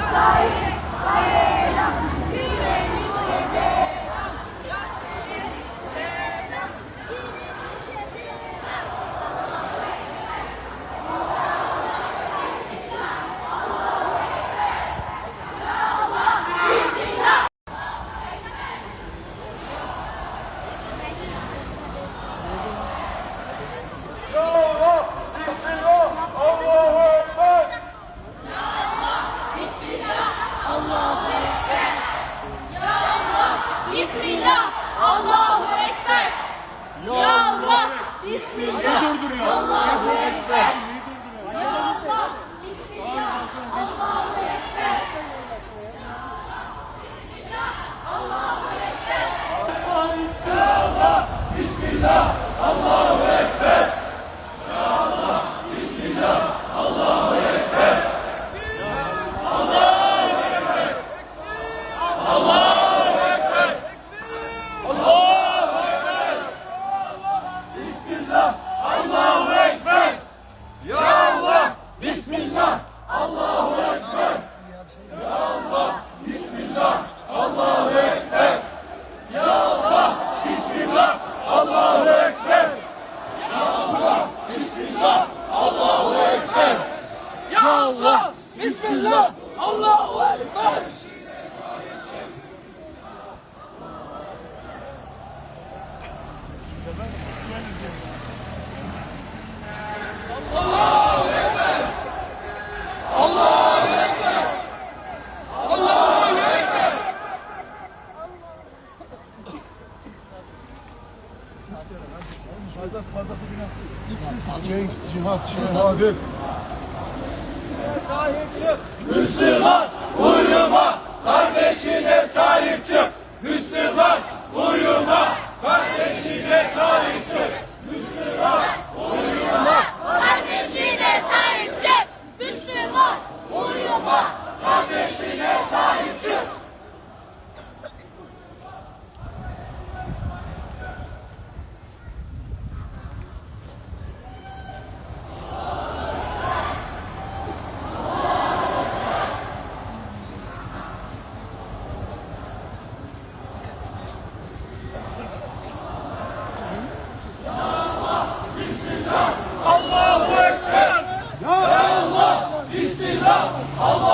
Isso aí! Aê! Bismillah. durduruyor? Allahu Ekber. Durduruyor? Ya Allah. Bismillah. Allah! Bismillah! Allahu Ekber! Cenk, cihat, şehadet. Sahip çık. Long,